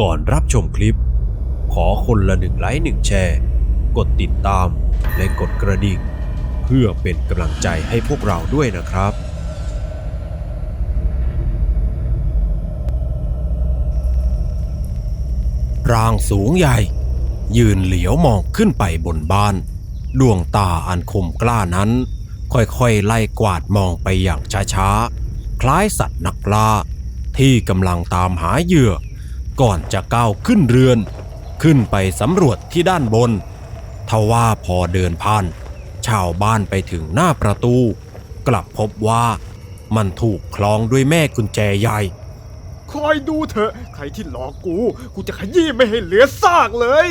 ก่อนรับชมคลิป ขอคนละหนึ่งไลค์หนึ่งแชร์ กดติดตามและกดกระดิ่ง เพื่อเป็นกำลังใจให้พวกเราด้วยนะครับร่างสูงใหญ่ ยืนเหลียวมองขึ้นไปบนบ้าน ดวงตาอันคมกล้านั้น ค่อยๆไล่กวาดมองไปอย่างช้าๆ คล้ายสัตว์นักล่าที่กำลังตามหาเหยื่อ ก่อนจะก้าวขึ้นเรือน ขึ้นไปสำรวจที่ด้านบน ทว่าพอเดินผ่าน ชาวบ้านไปถึงหน้าประตู กลับพบว่ามันถูกคล้องด้วยแม่กุญแจใหญ่ คอยดูเถอะ ใครที่หลอกกู กูจะขยี้ไม่ให้เหลือซากเลย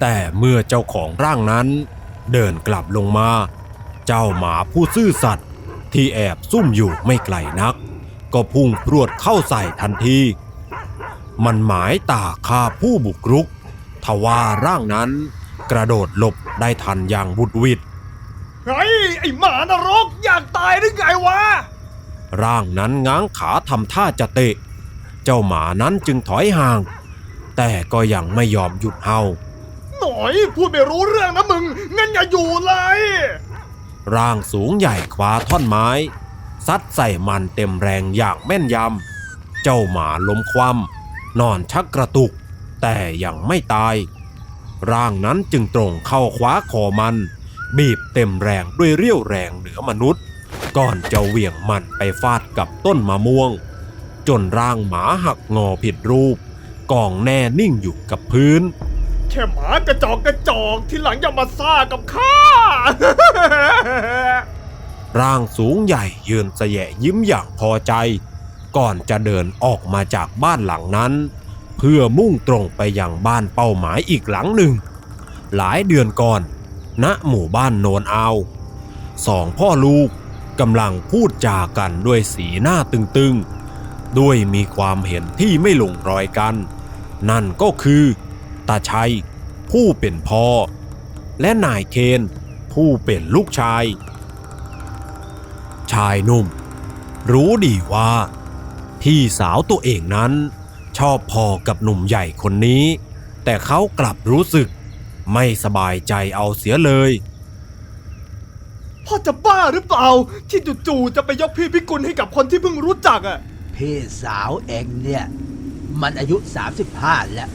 แต่เมื่อเจ้าของร่างนั้น เดินกลับลงมา เจ้าหมาผู้ซื่อสัตย์ที่แอบซุ่มอยู่ไม่ไกลนัก ก็พุ่งพรวดเข้าใส่ทันที มันหมายตาฆ่าผู้บุกรุก ทว่าร่างนั้นกระโดดหลบได้ทันอย่างบุดหวิดไอ้ไอ้หมานรกอยากตายหรือไงวะ ร่างนั้นง้างขาทำท่าจะเตะ เจ้าหมานั้นจึงถอยห่าง แต่ก็ยังไม่ยอมหยุดเห่าหน่อยพูดไม่รู้เรื่องนะมึงงั้นอย่าอยู่เลย ร่างสูงใหญ่คว้าท่อนไม้ ซัดใส่มันเต็มแรงอย่างแม่นยำ เจ้าหมาล้มคว่ำนอนชักกระตุก แต่ยังไม่ตาย ร่างนั้นจึงตรงเข้าคว้าคอมัน บีบเต็มแรงด้วยเรี่ยวแรงเหนือมนุษย์ ก่อนจะเหวี่ยงมันไปฟาดกับต้นมะม่วง จนร่างหมาหักงอผิดรูปกองแน่นิ่งอยู่กับพื้นแค่หมากระจอกกระจอกที่หลังอย่ามาซ่ากับข้า ร่างสูงใหญ่ยืนเสยะยิ้มอย่างพอใจ ก่อนจะเดินออกมาจากบ้านหลังนั้น เพื่อมุ่งตรงไปยังบ้านเป้าหมายอีกหลังหนึ่ง หลายเดือนก่อน ณหมู่บ้านโนนอาสองพ่อลูกกำลังพูดจากันด้วยสีหน้าตึงๆ ด้วยมีความเห็นที่ไม่ลงรอยกัน นั่นก็คือตาชัย ผู้เป็นพ่อ และนายเคนผู้เป็นลูกชาย ชายหนุ่ม รู้ดีว่า พี่สาวตัวเองนั้น ชอบพอกับหนุ่มใหญ่คนนี้ แต่เขากลับรู้สึก ไม่สบายใจเอาเสียเลยพ่อจะบ้าหรือเปล่า ที่จู่ๆจะไปยกพี่พิกุลให้กับคนที่เพิ่งรู้จักอะพี่สาวเองเนี่ย มันอายุ 35 แล้ว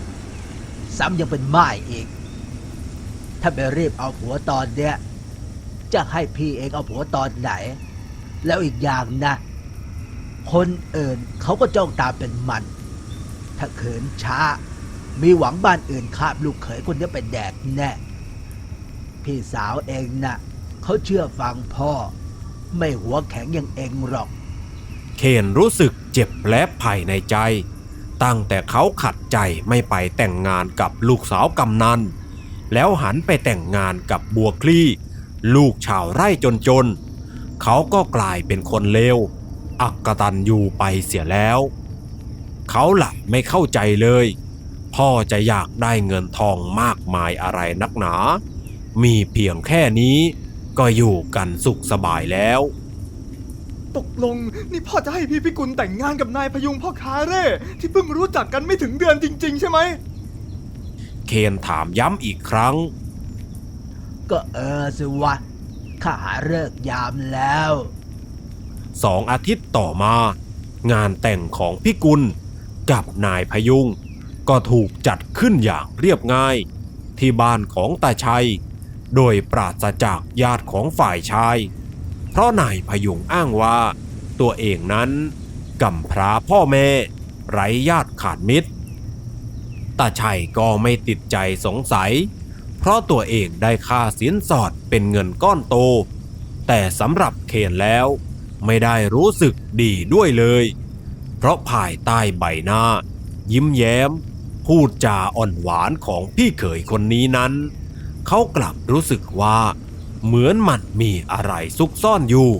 ซ้ำยังเป็นม่ายอีก ถ้าไม่รีบเอาผัวตอนเนี้ยจะให้พี่เองเอาผัวตอนไหน แล้วอีกอย่างนะ คนอื่นเขาก็จ้องตาเป็นมัน ถ้าเขินช้า มีหวังบ้านอื่นคาบลูกเขยคนนี้ไปแดกแน่ พี่สาวเองนะ่ะเขาเชื่อฟังพ่อ ไม่หัวแข็งอย่างเองหรอก เคนรู้สึกเจ็บแผลภายในใจ ตั้งแต่เขาขัดใจไม่ไปแต่งงานกับลูกสาวกำนันแล้วหันไปแต่งงานกับบัวคลี่ ลูกชาวไร่จนๆ เขาก็กลายเป็นคนเลว อักตันอยู่ไปเสียแล้ว เขาหลับไม่เข้าใจเลย พ่อจะอยากได้เงินทองมากมายอะไรนักหนา มีเพียงแค่นี้ก็อยู่กันสุขสบายแล้ว ตกลงนี่พ่อจะให้พี่พิกุลแต่งงานกับนายพยุงพ่อค้าเร่ที่เพิ่งรู้จักกันไม่ถึงเดือนจริง ๆ ใช่ไหม เคนถามย้ำอีกครั้ง ก็เออสิวะ ข้าหาเลิกยามแล้วสองอาทิตย์ต่อมา งานแต่งของพี่กุลกับนายพยุง ก็ถูกจัดขึ้นอย่างเรียบง่าย ที่บ้านของตาชัย โดยปราศจากญาติของฝ่ายชาย เพราะนายพยุงอ้างว่า ตัวเองนั้นกำพร้าพ่อแม่ ไร้ญาติขาดมิตรตาชัยก็ไม่ติดใจสงสัย เพราะตัวเองได้ค่าสินสอดเป็นเงินก้อนโต แต่สำหรับเคนแล้ว ไม่ได้รู้สึกดีด้วยเลย เพราะภายใต้ใบหน้า ยิ้มแย้ม พูดจาอ่อนหวานของพี่เขยคนนี้นั้น เขากลับรู้สึกว่า เหมือนมันมีอะไรซุกซ่อนอยู่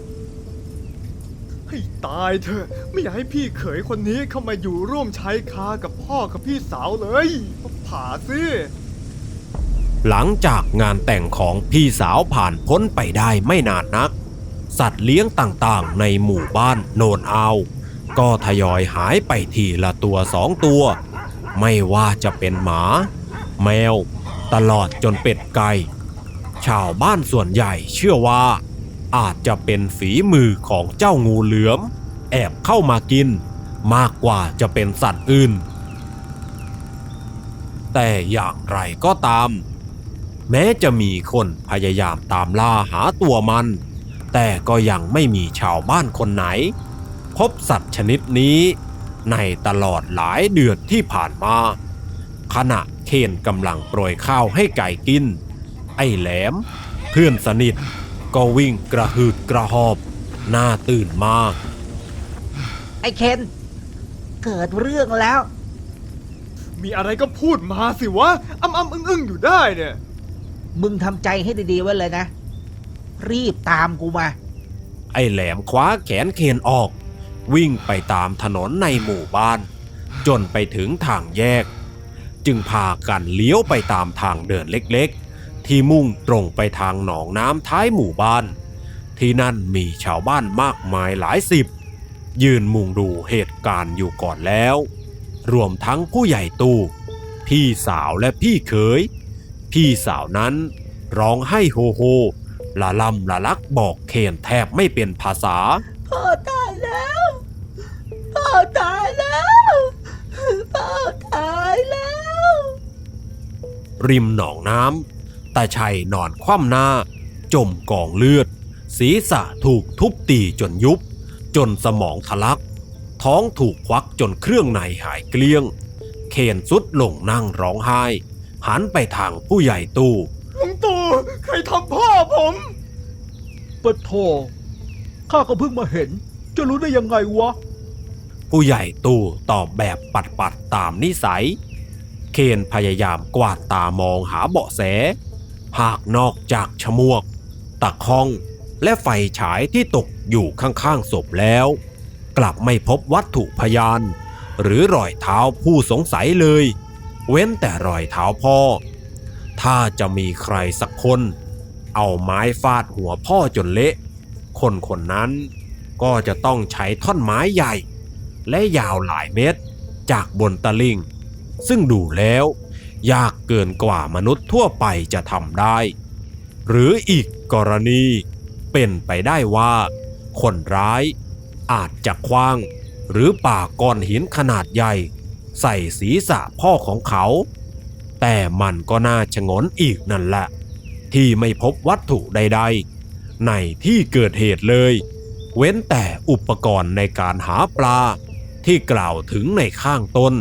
ให้ตายเถอะไม่อยากให้พี่เขยคนนี้เข้ามาอยู่ร่วมใชายคากับพ่อกับพี่สาวเลยผ่าสิ หลังจากงานแต่งของพี่สาวผ่านพ้นไปได้ไม่นานนัก สัตว์เลี้ยงต่างๆ ในหมู่บ้านโนนอาว ก็ทยอยหายไปทีละตัวสองตัว ไม่ว่าจะเป็นหมา แมว ตลอดจนเป็ดไก่ชาวบ้านส่วนใหญ่เชื่อว่า อาจจะเป็นฝีมือของเจ้างูเหลือม แอบเข้ามากิน มากกว่าจะเป็นสัตว์อื่น แต่อย่างไรก็ตาม แม้จะมีคนพยายามตามล่าหาตัวมัน แต่ก็ยังไม่มีชาวบ้านคนไหน พบสัตว์ชนิดนี้ ในตลอดหลายเดือนที่ผ่านมา ขณะเคนกำลังโปรยข้าวให้ไก่กิน ไอ้แหลม เพื่อนสนิทก็วิ่งกระหืดกระหอบหน้าตื่นมา ไอ้เคน เกิดเรื่องแล้ว มีอะไรก็พูดมาสิวะอ้ำอ้ำอึ้งอึ้งอยู่ได้เนี่ย มึงทำใจให้ดีๆไว้เลยนะ รีบตามกูมา ไอ้แหลมคว้าแขนเคนออก วิ่งไปตามถนนในหมู่บ้าน จนไปถึงทางแยก จึงพากันเลี้ยวไปตามทางเดินเล็กๆ ที่มุ่งตรงไปทางหนองน้ำท้ายหมู่บ้าน ที่นั่นมีชาวบ้านมากมายหลายสิบ ยืนมุงดูเหตุการณ์อยู่ก่อนแล้ว รวมทั้งผู้ใหญ่ตู้พี่สาวและพี่เขย พี่สาวนั้นร้องให้โฮโฮละลำละลักบอกเคนแทบไม่เป็นภาษา พ่อตายแล้ว พ่อตายแล้ว พ่อตายแล้ว ริมหนองน้ำตาชัยนอนคว่ำหน้า จมกองเลือด ศีรษะถูกทุบตีจนยุบ จนสมองทะลัก ท้องถูกควักจนเครื่องในหายเกลี้ยง เคนสุดลงนั่งร้องไห้ หันไปทางผู้ใหญ่ตู้ลุงตู่ใครทำพ่อผมปะโทข้าก็เพิ่งมาเห็น จะรู้ได้ยังไงวะ ผู้ใหญ่ตู้ตอบแบบปัดปัดๆตามนิสัย เคนพยายามกวาดตามองหาเบาะแส หากนอกจากชมวก ตะข้อง และไฟฉายที่ตกอยู่ข้างๆศพแล้ว กลับไม่พบวัตถุพยาน หรือรอยเท้าผู้สงสัยเลย เว้นแต่รอยเท้าพ่อ ถ้าจะมีใครสักคน เอาไม้ฟาดหัวพ่อจนเละ คนคนนั้นก็จะต้องใช้ท่อนไม้ใหญ่ และยาวหลายเมตร จากบนตะลิงซึ่งดูแล้ว ยากเกินกว่ามนุษย์ทั่วไปจะทำได้ หรืออีกกรณีเป็นไปได้ว่า คนร้ายอาจจะคว้าง หรือป่าก้อนหินขนาดใหญ่ ใส่ศีรษะพ่อของเขา แต่มันก็น่าชงนอีกนั่นแหละ ที่ไม่พบวัตถุใด ๆ ในที่เกิดเหตุเลย เว้นแต่อุปกรณ์ในการหาปลาที่กล่าวถึงในข้างต้น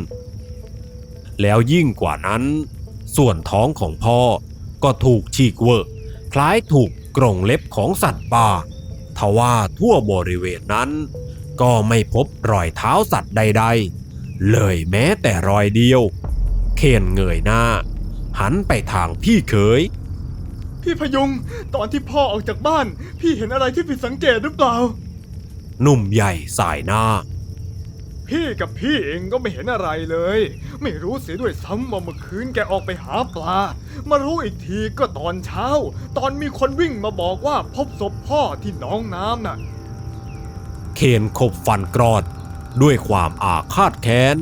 แล้วยิ่งกว่านั้น ส่วนท้องของพ่อก็ถูกฉีกเวอะคล้ายถูกกรงเล็บของสัตว์ป่าทว่าทั่วบริเวณนั้น ก็ไม่พบรอยเท้าสัตว์ใด ๆ เลยแม้แต่รอยเดียว เคนเงยหน้า หันไปทางพี่เขย พี่พยุง ตอนที่พ่อออกจากบ้าน พี่เห็นอะไรที่ผิดสังเกตหรือเปล่า หนุ่มใหญ่สายหน้า พี่กับพี่เองก็ไม่เห็นอะไรเลย ไม่รู้เสียด้วยซ้ำว่าเมื่อคืนแกออกไปหาปลา มารู้อีกทีก็ตอนเช้า ตอนมีคนวิ่งมาบอกว่าพบศพพ่อที่หนองน้ำน่ะ เคนขบฟันกรอด ด้วยความอาฆาตแค้น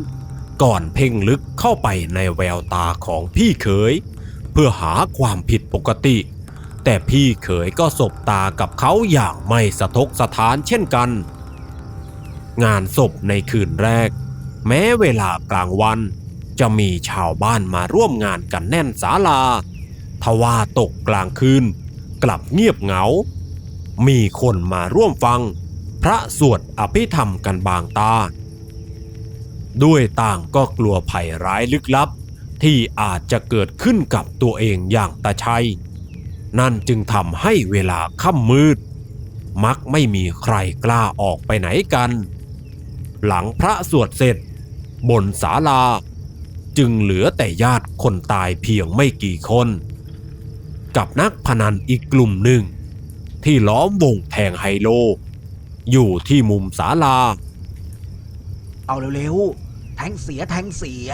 ก่อนเพ่งลึกเข้าไปในแววตาของพี่เขย เพื่อหาความผิดปกติ แต่พี่เขยก็สบตากับเขาอย่างไม่สะทกสะท้านเช่นกัน งานศพในคืนแรก แม้เวลากลางวัน จะมีชาวบ้านมาร่วมงานกันแน่นศาลาทว่าตกกลางคืน กลับเงียบเหงา มีคนมาร่วมฟัง พระสวดอภิธรรมกันบางตา ด้วยต่างก็กลัวภัยร้ายลึกลับ ที่อาจจะเกิดขึ้นกับตัวเองอย่างตาชัย นั่นจึงทำให้เวลาค่ำมืด มักไม่มีใครกล้าออกไปไหนกัน หลังพระสวดเสร็จ บนศาลา จึงเหลือแต่ญาติคนตายเพียงไม่กี่คน กับนักพนันอีกกลุ่มหนึ่ง ที่ล้อมวงแทงไฮโล อยู่ที่มุมศาลา เอาเร็วๆ แทงเสียแทงเสีย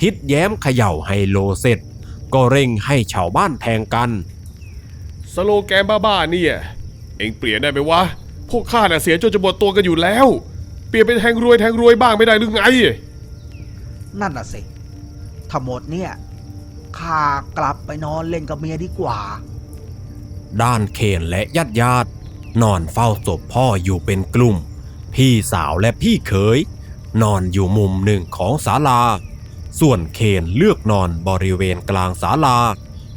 ทิดแย้มเขย่าไฮโลเสร็จ ก็เร่งให้ชาวบ้านแทงกัน สโลแกนบ้าๆเนี่ย เอ็งเปลี่ยนได้ไหมวะ พวกข้าน่ะเสียจนจะหมดตัวกันอยู่แล้ว เปลี่ยนเป็นแทงรวยแทงรวยบ้างไม่ได้หรือไง นั่นน่ะสิถ้าหมดเนี่ยข้ากลับไปนอนเล่นกับเมียดีกว่า ด้านเคนและญาติญาติๆ นอนเฝ้าศพพ่ออยู่เป็นกลุ่ม พี่สาวและพี่เขย นอนอยู่มุมหนึ่งของศาลา ส่วนเคนเลือกนอนบริเวณกลางศาลา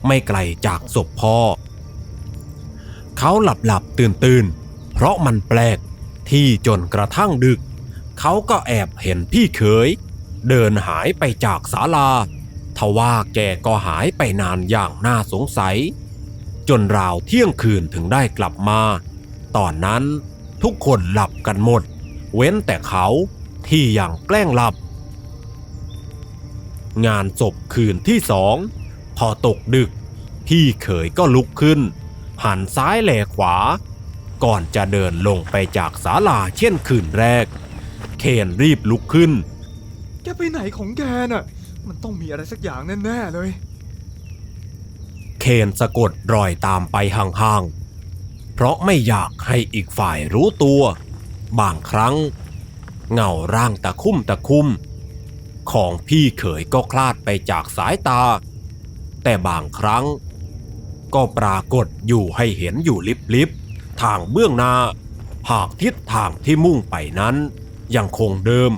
ไม่ไกลจากศพพ่อ เขาหลับหลับตื่นตื่นเพราะมันแปลกที่จนกระทั่งดึก เขาก็แอบเห็นพี่เขย เดินหายไปจากศาลาทว่าแกก็หายไปนานอย่างน่าสงสัย จนราวเที่ยงคืนถึงได้กลับมา ตอนนั้นทุกคนหลับกันหมด เว้นแต่เขาที่ยังแกล้งหลับ งานศพคืนที่สองพอตกดึก พี่เขยก็ลุกขึ้น หันซ้ายแลขวา ก่อนจะเดินลงไปจากศาลาเช่นคืนแรก เคนรีบลุกขึ้น แกไปไหนของแกน่ะ มันต้องมีอะไรสักอย่างแน่ ๆ เลย เคนสะกดรอยตามไปห่างๆ เพราะไม่อยากให้อีกฝ่ายรู้ตัว บางครั้ง เงาร่างตะคุ่มตะคุ่มของพี่เขยก็คลาดไปจากสายตา แต่บางครั้ง ก็ปรากฏอยู่ให้เห็นอยู่ลิบๆทางเบื้องหน้า หากทิศทางที่มุ่งไปนั้น ยังคงเดิม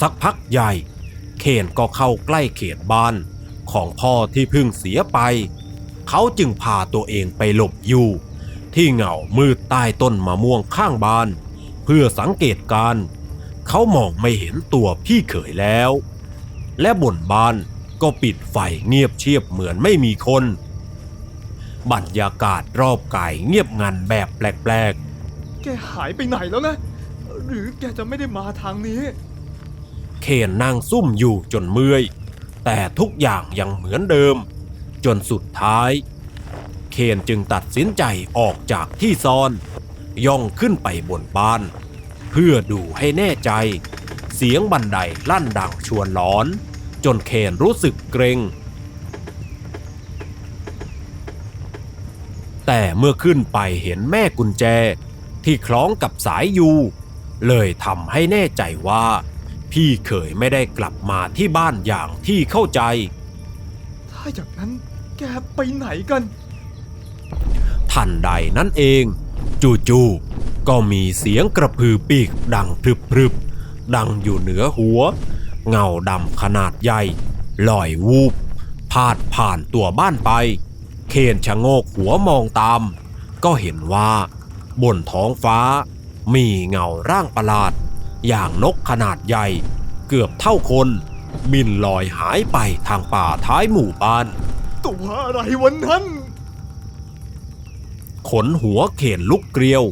สักพักใหญ่ เคนก็เข้าใกล้เขตบ้านของพ่อที่เพิ่งเสียไป เขาจึงพาตัวเองไปหลบอยู่ ที่เหงามืดใต้ต้นมะม่วงข้างบ้าน เพื่อสังเกตการณ์เขามองไม่เห็นตัวพี่เขยแล้ว และบนบ้านก็ปิดไฟเงียบเชียบเหมือนไม่มีคน บรรยากาศรอบกายเงียบงันแบบแปลกแกหายไปไหนแล้วนะ หรือแกจะไม่ได้มาทางนี้ๆเคนนั่งซุ่มอยู่จนเมื่อย แต่ทุกอย่างยังเหมือนเดิม จนสุดท้าย เคนจึงตัดสินใจออกจากที่ซ่อน ย่องขึ้นไปบนบ้าน เพื่อดูให้แน่ใจ เสียงบันไดลั่นดังชวนหลอน จนเคนรู้สึกเกรงแต่เมื่อขึ้นไปเห็นแม่กุญแจ ที่คล้องกับสายยู เลยทำให้แน่ใจว่า พี่เขยไม่ได้กลับมาที่บ้านอย่างที่เข้าใจ ถ้าอย่างนั้นแกไปไหนกัน ทันใดนั่นเอง จู่ๆก็มีเสียงกระพือปีกดังพรึบๆ ดังอยู่เหนือหัว เงาดำขนาดใหญ่ลอยวูบพาดผ่านตัวบ้านไป เคนชะโงกหัวมองตาม ก็เห็นว่า บนท้องฟ้า มีเงาร่างประหลาด อย่างนกขนาดใหญ่ เกือบเท่าคนบินลอยหายไปทางป่าท้ายหมู่บ้าน ตัวอะไรวันนั้น ขนหัวเข็นลุกเกลียว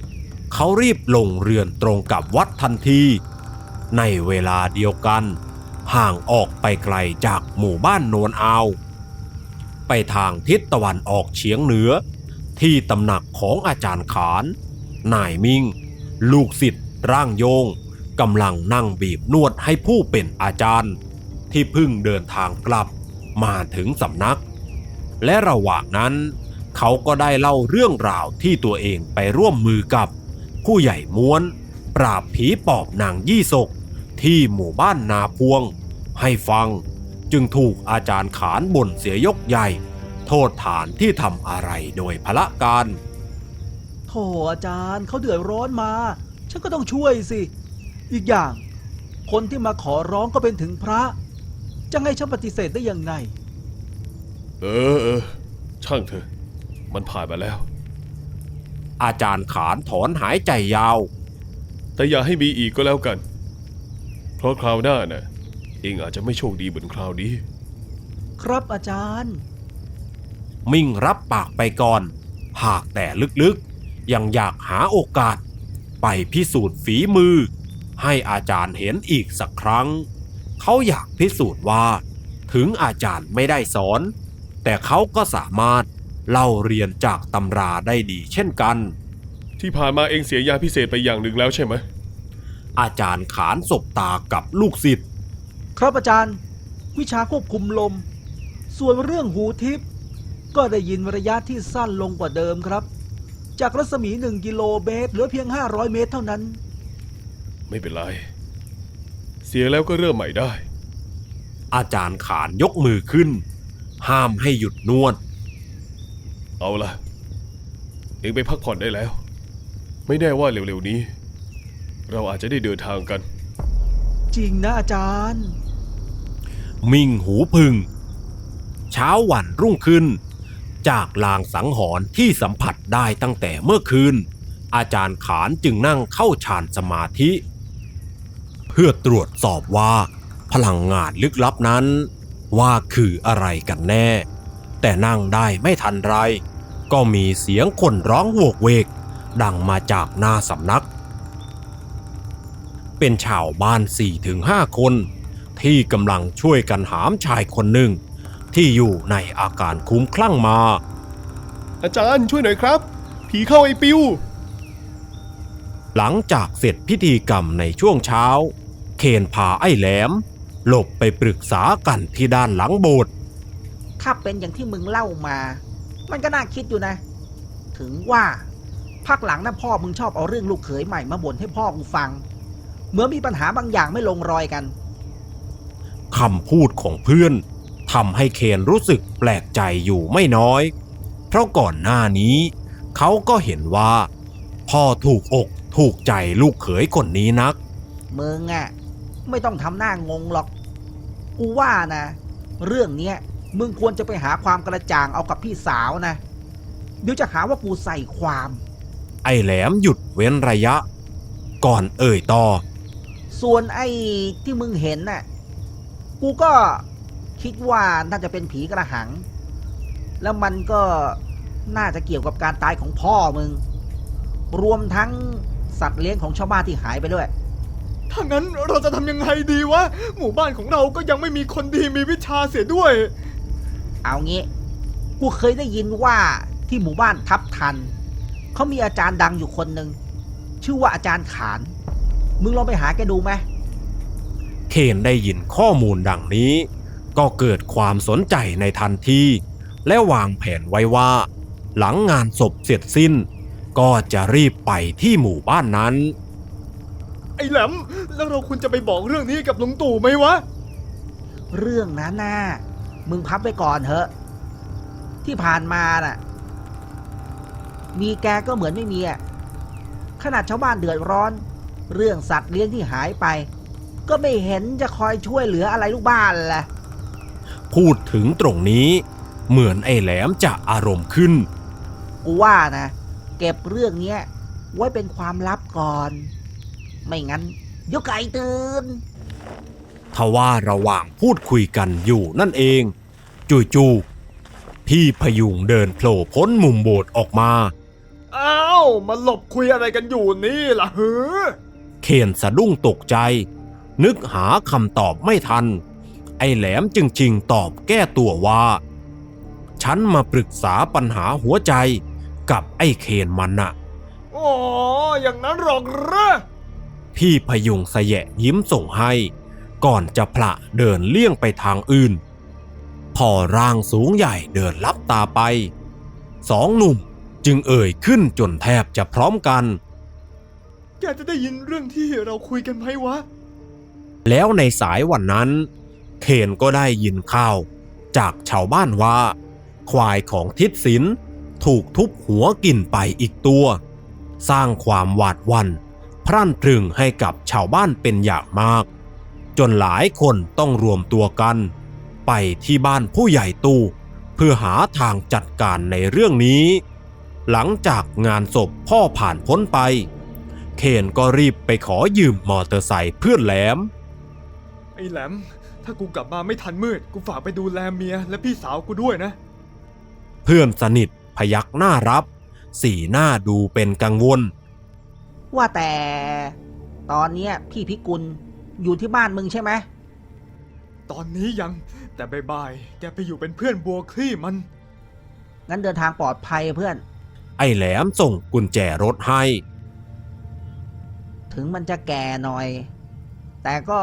เขารีบลงเรือนตรงกับวัดทันที ในเวลาเดียวกัน ห่างออกไปไกลจากหมู่บ้านโนนอาว ไปทางทิศตะวันออกเฉียงเหนือ ที่ตำหนักของอาจารย์ขานนายมิง ลูกศิษย์ร่างโยงกำลังนั่งบีบนวดให้ผู้เป็นอาจารย์ ที่เพิ่งเดินทางกลับมาถึงสำนัก และระหว่างนั้น เขาก็ได้เล่าเรื่องราวที่ตัวเองไปร่วมมือกับ ผู้ใหญ่ม้วน ปราบผีปอบนางยี่ศก ที่หมู่บ้านนาพวง ให้ฟังจึงถูกอาจารย์ขานบ่นเสียยกใหญ่ โทษฐานที่ทำอะไรโดยพละการโถอาจารย์เขาเดือดร้อนมา ฉันก็ต้องช่วยสิ อีกอย่าง คนที่มาขอร้องก็เป็นถึงพระ จะให้ฉันปฏิเสธได้ยังไง เออเออช่างเถอะ มันผ่านมาแล้ว อาจารย์ขานถอนหายใจยาว แต่อย่าให้มีอีกก็แล้วกัน เพราะคราวหน้าน่ะ เองอาจจะไม่โชคดีเหมือนคราวนี้ ครับอาจารย์ มิ่งรับปากไปก่อน หากแต่ลึกๆ ยังอยากหาโอกาส ไปพิสูจน์ฝีมือ ให้อาจารย์เห็นอีกสักครั้ง เขาอยากพิสูจน์ว่า ถึงอาจารย์ไม่ได้สอน แต่เขาก็สามารถ เล่าเรียนจากตำราได้ดีเช่นกัน ที่ผ่านมาเองเสียยาพิเศษไปอย่างหนึ่งแล้วใช่ไหม อาจารย์ขานสบตากับลูกศิษย์ ครับอาจารย์ วิชาควบคุมลม ส่วนเรื่องหูทิพย์ก็ได้ยินระยะที่สั้นลงกว่าเดิมครับ จากรัศมีหนึ่งกิโลเมตรเหลือเพียง 500 เมตรเท่านั้น ไม่เป็นไร เสียแล้วก็เริ่มใหม่ได้ อาจารย์ขานยกมือขึ้น ห้ามให้หยุดนวด เอาละเองไปพักผ่อนได้แล้ว ไม่แน่ว่าเร็วๆนี้ เราอาจจะได้เดินทางกัน จริงนะอาจารย์ มิ่งหูพึง เช้าวันรุ่งขึ้น จากลางสังหรณ์ที่สัมผัสได้ตั้งแต่เมื่อคืน อาจารย์ขานจึงนั่งเข้าฌานสมาธิ เพื่อตรวจสอบว่า พลังงานลึกลับนั้น ว่าคืออะไรกันแน่ แต่นั่งได้ไม่ทันไร ก็มีเสียงคนร้องโวกเวก ดังมาจากหน้าสำนัก เป็นชาวบ้าน4-5คน ที่กำลังช่วยกันหามชายคนหนึ่ง ที่อยู่ในอาการคลุ้มคลั่งมา อาจารย์ช่วยหน่อยครับ ผีเข้าไอ้ปิว หลังจากเสร็จพิธีกรรมในช่วงเช้า เคนพาไอ้แหลม หลบไปปรึกษากันที่ด้านหลังโบสถ์ ถ้าเป็นอย่างที่มึงเล่ามา มันก็น่าคิดอยู่นะ ถึงว่าพักหลังนะพ่อมึงชอบเอาเรื่องลูกเขยใหม่มาบ่นให้พ่อกูฟัง เหมื่อนมีปัญหาบางอย่างไม่ลงรอยกันคำพูดของเพื่อนทำให้เคนรู้สึกแปลกใจอยู่ไม่น้อย เพราะก่อนหน้านี้ เขาก็เห็นว่า พ่อถูกอกถูกใจลูกเขยคนนี้นัก มึงอะไม่ต้องทำหน้างงหรอก กูว่านะ เรื่องเนี้ย มึงควรจะไปหาความกระจ่างเอากับพี่สาวนะ เดี๋ยวจะหาว่ากูใส่ความ ไอ้แหลมหยุดเว้นระยะ ก่อนเอ่ยต่อ ส่วนไอ้ที่มึงเห็นน่ะ กูก็คิดว่าน่าจะเป็นผีกระหัง แล้วมันก็น่าจะเกี่ยวกับการตายของพ่อมึง รวมทั้งสัตว์เลี้ยงของชาวบ้านที่หายไปด้วย ถ้างั้นเราจะทำยังไงดีวะ หมู่บ้านของเราก็ยังไม่มีคนดีมีวิชาเสียด้วย เอางี้กูเคยได้ยินว่าที่หมู่บ้านทับทัน เขามีอาจารย์ดังอยู่คนหนึ่งชื่อว่าอาจารย์ขาน มึงลองไปหาแกดูไหมเคนได้ยินข้อมูลดังนี้ ก็เกิดความสนใจในทันทีและวางแผนไว้ว่า หลังงานศพเสร็จสิ้น ก็จะรีบไปที่หมู่บ้านนั้น ไอ้แหลมแล้วเราควรจะไปบอกเรื่องนี้กับลุงตู่ไหมวะ เรื่องนั้นน่ะ มึงพับไปก่อนเถอะ ที่ผ่านมาน่ะ มีแกก็เหมือนไม่มีอะขนาดชาวบ้านเดือดร้อน เรื่องสัตว์เลี้ยงที่หายไป ก็ไม่เห็นจะคอยช่วยเหลืออะไรลูกบ้านแหละพูดถึงตรงนี้ เหมือนไอ้แหลมจะอารมณ์ขึ้น กูว่านะ เก็บเรื่องเนี้ย ไว้เป็นความลับก่อน ไม่งั้นเดี๋ยวไก่ตื่น ทว่าระหว่างพูดคุยกันอยู่นั่นเอง จู่ๆพี่พยุงเดินโผล่พ้นมุมโบสถ์ออกมาอ้าวมาหลบคุยอะไรกันอยู่นี่ล่ะเฮ้อเคนสะดุ้งตกใจ นึกหาคำตอบไม่ทัน ไอ้แหลมจึงชิงตอบแก้ตัวว่า ฉันมาปรึกษาปัญหาหัวใจกับไอ้เคนมันน่ะอ๋ออย่างนั้นหรอกเหรอพี่พยุงสะแยะยิ้มส่งให้ ก่อนจะพละเดินเลี่ยงไปทางอื่นพอร่างสูงใหญ่เดินลับตาไป สองหนุ่มจึงเอ่ยขึ้นจนแทบจะพร้อมกัน แกจะได้ยินเรื่องที่เราคุยกันไหมวะ แล้วในสายวันนั้น เคนก็ได้ยินข่าว จากชาวบ้านว่า ควายของทิศศิลป์ถูกทุบหัวกินไปอีกตัว สร้างความหวาดหวัน พรั่นพรึงให้กับชาวบ้านเป็นอย่างมาก จนหลายคนต้องรวมตัวกัน ไปที่บ้านผู้ใหญ่ตู้ เพื่อหาทางจัดการในเรื่องนี้ หลังจากงานศพพ่อผ่านพ้นไป เคนก็รีบไปขอยืมมอเตอร์ไซค์เพื่อนแหลม ไอ้แหลม ถ้ากูกลับมาไม่ทันมืด กูฝากไปดูแลเมียและพี่สาวกูด้วยนะ เพื่อนสนิทพยักหน้ารับ สีหน้าดูเป็นกังวล ว่าแต่ ตอนเนี้ยพี่พิกุล อยู่ที่บ้านมึงใช่ไหมตอนนี้ยังแต่บายๆแกไปอยู่เป็นเพื่อนบัวคลี่มัน งั้นเดินทางปลอดภัยเพื่อน ไอ้แหลมส่งกุญแจรถให้ ถึงมันจะแก่หน่อย แต่ก็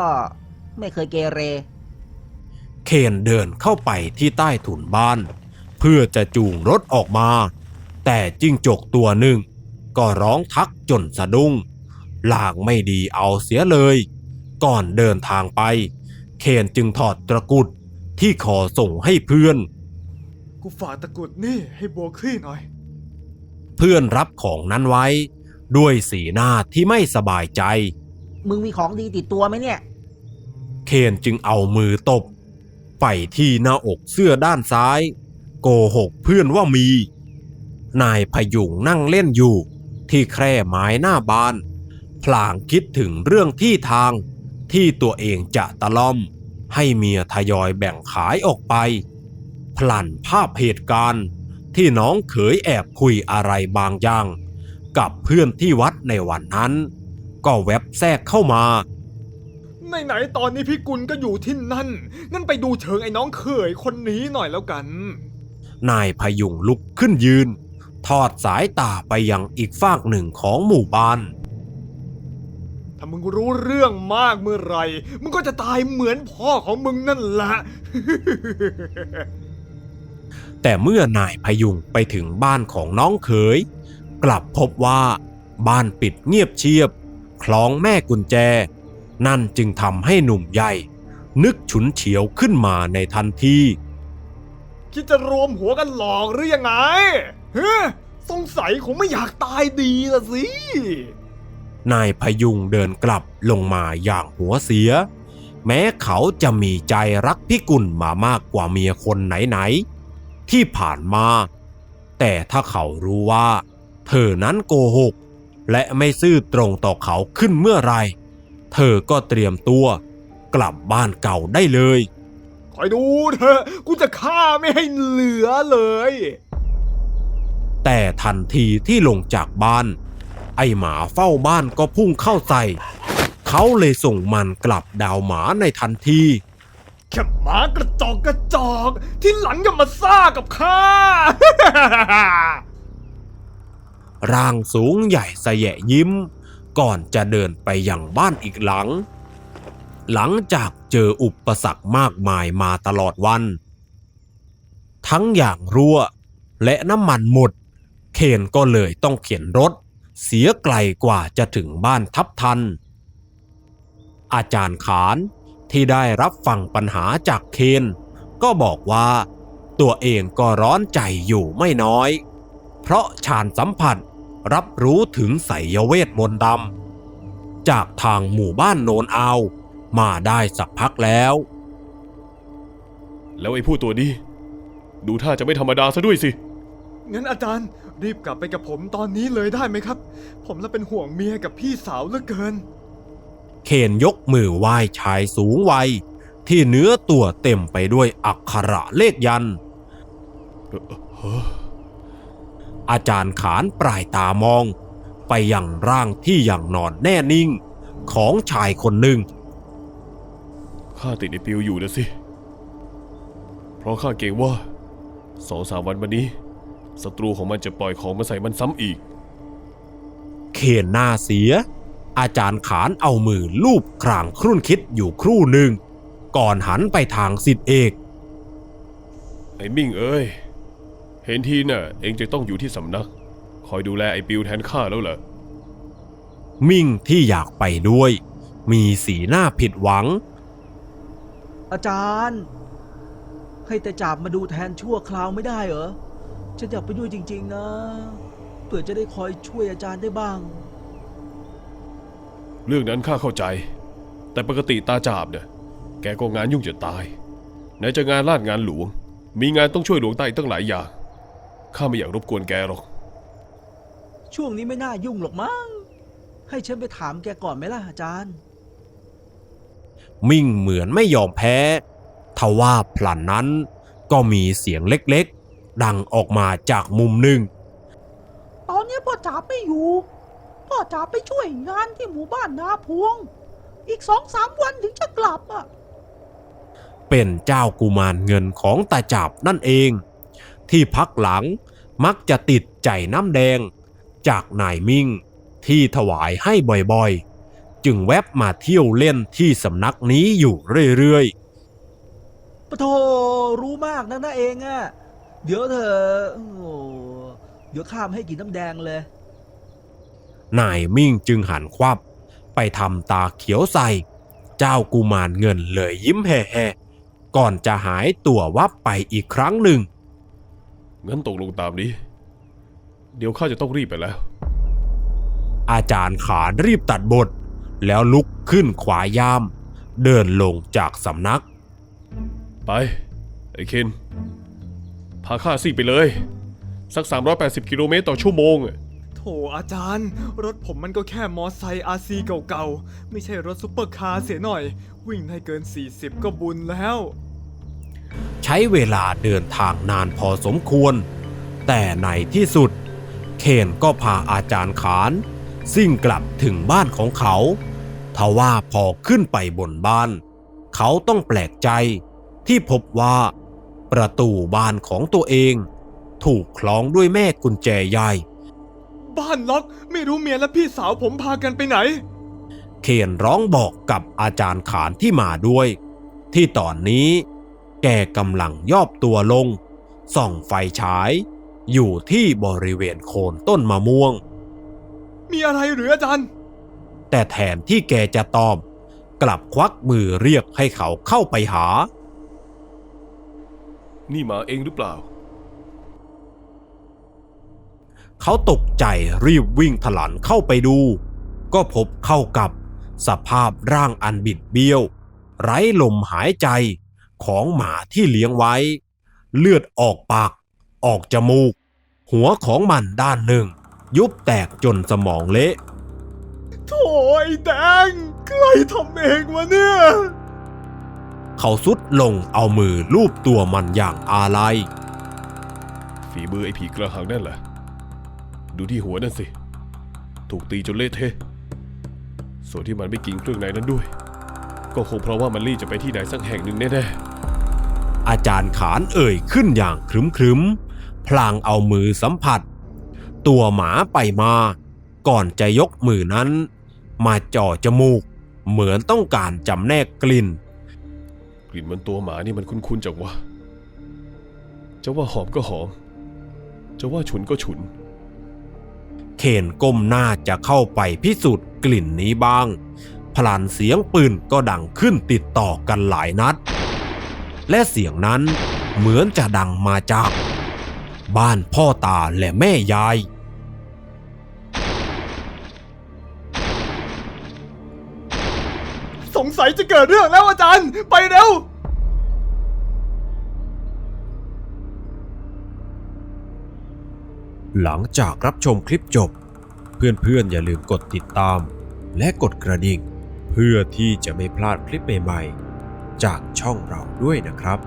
ไม่เคยเกเร เคนเดินเข้าไปที่ใต้ถุนบ้าน เพื่อจะจูงรถออกมา แต่จิ้งจกตัวหนึ่ง ก็ร้องทักจนสะดุ้งลางไม่ดีเอาเสียเลย ก่อนเดินทางไป เคนจึงถอดตะกรุดที่คอส่งให้เพื่อน กูฝากตะกรุดนี่ให้โบวคลี่หน่อย เพื่อนรับของนั้นไว้ ด้วยสีหน้าที่ไม่สบายใจ มึงมีของดีติดตัวไหมเนี่ย เคนจึงเอามือตบไปที่หน้าอกเสื้อด้านซ้าย โกหกเพื่อนว่ามี นายพยุงนั่งเล่นอยู่ ที่แคร่ไม้หน้าบ้าน พลางคิดถึงเรื่องที่ทาง ที่ตัวเองจะตะล่อม ให้เมียทยอยแบ่งขายออกไป พลันภาพเหตุการณ์ที่น้องเขยแอบคุยอะไรบางอย่าง กับเพื่อนที่วัดในวันนั้น ก็แวบแทรกเข้ามาไหนๆตอนนี้พี่กุลก็อยู่ที่นั่น งั้นไปดูเชิงไอ้น้องเขยคนนี้หน่อยแล้วกัน นายพยุงลุกขึ้นยืน ทอดสายตาไปยังอีกฝากหนึ่งของหมู่บ้านถ้า มึงรู้เรื่องมากเมื่อไหรมึงก็จะตายเหมือนพ่อของมึงนั่นแหละ แต่เมื่อนายพยุงไปถึงบ้านของน้องเขย กลับพบว่า บ้านปิดเงียบเชียบ คล้องแม่กุญแจ นั่นจึงทำให้หนุ่มใหญ่ นึกฉุนเฉียวขึ้นมาในทันทีคิดจะรวมหัวกันหลอกหรือยังไงเฮ้สงสัยคงไม่อยากตายดีละสิ นายพยุงเดินกลับลงมาอย่างหัวเสีย แม้เขาจะมีใจรักพิกุลมามากกว่าเมียคนไหนๆที่ผ่านมา แต่ถ้าเขารู้ว่า เธอนั้นโกหก และไม่ซื่อตรงต่อเขาขึ้นเมื่อไหรเธอก็เตรียมตัว กลับบ้านเก่าได้เลยคอยดูเถอะกูจะฆ่าไม่ให้เหลือเลย แต่ทันทีที่ลงจากบ้าน ไอหมาเฝ้าบ้านก็พุ่งเข้าใส่ เขาเลยส่งมันกลับดาวหมาในทันที แค่หมากระจอกกระจอก ที่หลังอย่ามาซ่ากับข้า ร่างสูงใหญ่สะแยะยิ้ม ก่อนจะเดินไปยังบ้านอีกหลัง หลังจากเจออุปสรรคมากมายมาตลอดวัน ทั้งอย่างรั่วและน้ำมันหมด เคนก็เลยต้องเข็นรถ เสียไกลกว่าจะถึงบ้านทับทัน อาจารย์ขานที่ได้รับฟังปัญหาจากเคน ก็บอกว่า ตัวเองก็ร้อนใจอยู่ไม่น้อย เพราะชาญสัมผัสรับรู้ถึงไสยเวทมนต์ดำจากทางหมู่บ้านโนนเอาวมาได้สักพักแล้ว แล้วไอ้ผู้ตัวนี้ ดูท่าจะไม่ธรรมดาซะด้วยสิ งั้นอาจารย์ รีบกลับไปกับผมตอนนี้เลยได้ไหมครับ ผมละเป็นห่วงเมียกับพี่สาวเหลือเกิน เคนยกมือไหว้ชายสูงวัย ที่เนื้อตัวเต็มไปด้วยอักขระเลขยันต์อาจารย์ขานปลายตามอง ไปยังร่างที่ยังนอนแน่นิ่ง ของชายคนหนึ่งข้าติดไอ้ปิวอยู่นะสิ เพราะข้าเกรงว่าสองสามวันมานี้ ศัตรูของมันจะปล่อยของมาใส่มันซ้ำอีกเคนหน้าเสีย อาจารย์ขานเอามือลูบครางครุ่นคิดอยู่ครู่หนึ่ง ก่อนหันไปทางสิทธิเอก ไอ้มิ่งเอ้ย เห็นทีน่ะ เองจะต้องอยู่ที่สำนัก คอยดูแลไอ้ปิวแทนข้าแล้วเหรอ มิ่งที่อยากไปด้วย มีสีหน้าผิดหวัง อาจารย์ ให้แต่จับมาดูแทนชั่วคราวไม่ได้เหรอ ฉันอยากไปด้วยจริง ๆ นะ เพื่อจะได้คอยช่วยอาจารย์ได้บ้าง เรื่องนั้นข้าเข้าใจ แต่ปกติตาจาบเนี่ยแกก็งานยุ่งจะตายไหนจะงานลาดงานหลวง มีงานต้องช่วยหลวงใต้ตั้งหลายอย่างข้าไม่อยากรบกวนแกหรอก ช่วงนี้ไม่น่ายุ่งหรอกมั้ง ให้ฉันไปถามแกก่อนไหมล่ะอาจารย์ มิ่งเหมือนไม่ยอมแพ้ ทว่าพลันนั้นก็มีเสียงเล็กๆ ดังออกมาจากมุมหนึ่ง ตอนนี้พ่อจ๋าไม่อยู่ พ่อจ๋าไปช่วยงานที่หมู่บ้านนาพวง อีกสองสามวันถึงจะกลับอะ เป็นเจ้ากุมารเงินของตาจับนั่นเอง ที่พักหลังมักจะติดใจน้ำแดง จากนายมิ่งที่ถวายให้บ่อยๆ จึงแวบมาเที่ยวเล่นที่สำนักนี้อยู่เรื่อยๆปะโทรู้มากนะนะเองอะ่ะ เดี๋ยวเธอโอ้โหเดี๋ยวข้ามให้กินน้ำแดงเลย นายมิ่งจึงหันควับ ไปทำตาเขียวใส่เจ้ากุมารเงินเลยยิ้มแห่ๆก่อนจะหายตัววับไปอีกครั้งหนึ่ง งั้นตกลงตามนี้ เดี๋ยวข้าจะต้องรีบไปแล้ว อาจารย์ขานรีบตัดบท แล้วลุกขึ้นขวายาม เดินลงจากสำนัก ไป ไอ้เคน พาข้าซิ่งไปเลย สัก 380 กิโลเมตรต่อชั่วโมงอะโถอาจารย์ รถผมมันก็แค่มอไซค์อาซีเก่าๆ ไม่ใช่รถซุปเปอร์คาร์เสียหน่อย วิ่งได้เกิน 40 ก็บุญแล้ว ใช้เวลาเดินทางนานพอสมควร แต่ในที่สุด เคนก็พาอาจารย์ขาน ซิ่งกลับถึงบ้านของเขาทว่าพอขึ้นไปบนบ้าน เขาต้องแปลกใจที่พบว่า ประตูบ้านของตัวเอง ถูกคล้องด้วยแม่กุญแจใหญ่ บ้านล็อกไม่รู้เมียและพี่สาวผมพากันไปไหนเคนร้องบอกกับอาจารย์ขานที่มาด้วย ที่ตอนนี้ แกกำลังยอบตัวลง ส่องไฟฉาย อยู่ที่บริเวณโคนต้นมะม่วง มีอะไรหรืออาจารย์ แต่แทนที่แกจะตอบ กลับควักมือเรียกให้เขาเข้าไปหา นี่มาเองหรือเปล่า เขาตกใจรีบวิ่งถลันเข้าไปดู ก็พบเข้ากับสภาพร่างอันบิดเบี้ยว ไร้ลมหายใจของหมาที่เลี้ยงไว้ เลือดออกปาก ออกจมูก หัวของมันด้านหนึ่ง ยุบแตกจนสมองเละโถไอ้แดงใครทำเองวะเนี่ย เขาสุดลงเอามือลูบตัวมันอย่างอาลัยฝีมือไอ้ผีกระหังนั่นแหละ ดูที่หัวนั่นสิ ถูกตีจนเละเทะ ส่วนที่มันไม่กินเครื่องในนั้นด้วย ก็คงเพราะว่ามันรีบจะไปที่ไหนสักแห่งหนึ่งแน่อาจารย์ขานเอ่ยขึ้นอย่างครึมครึมๆพลางเอามือสัมผัส ตัวหมาไปมา ก่อนจะยกมือนั้น มาจ่อจมูก เหมือนต้องการจำแนกกลิ่นๆ กลิ่นเหมันตัวหมานี่มันคุ้นๆจังวะจะว่าหอมก็หอม จะว่าฉุนก็ฉุน เคนก้มหน้าจะเข้าไปพิสูจน์กลิ่นนี้บ้าง พลันเสียงปืนก็ดังขึ้นติดต่อกันหลายนัด และเสียงนั้นเหมือนจะดังมาจาก บ้านพ่อตาและแม่ยาย สงสัยจะเกิดเรื่องแล้วอาจารย์ ไปเร็ว หลังจากรับชมคลิปจบ เพื่อนๆอย่าลืมกดติดตาม และกดกระดิ่ง เพื่อที่จะไม่พลาดคลิปใหม่ๆ จากช่องเราด้วยนะครับ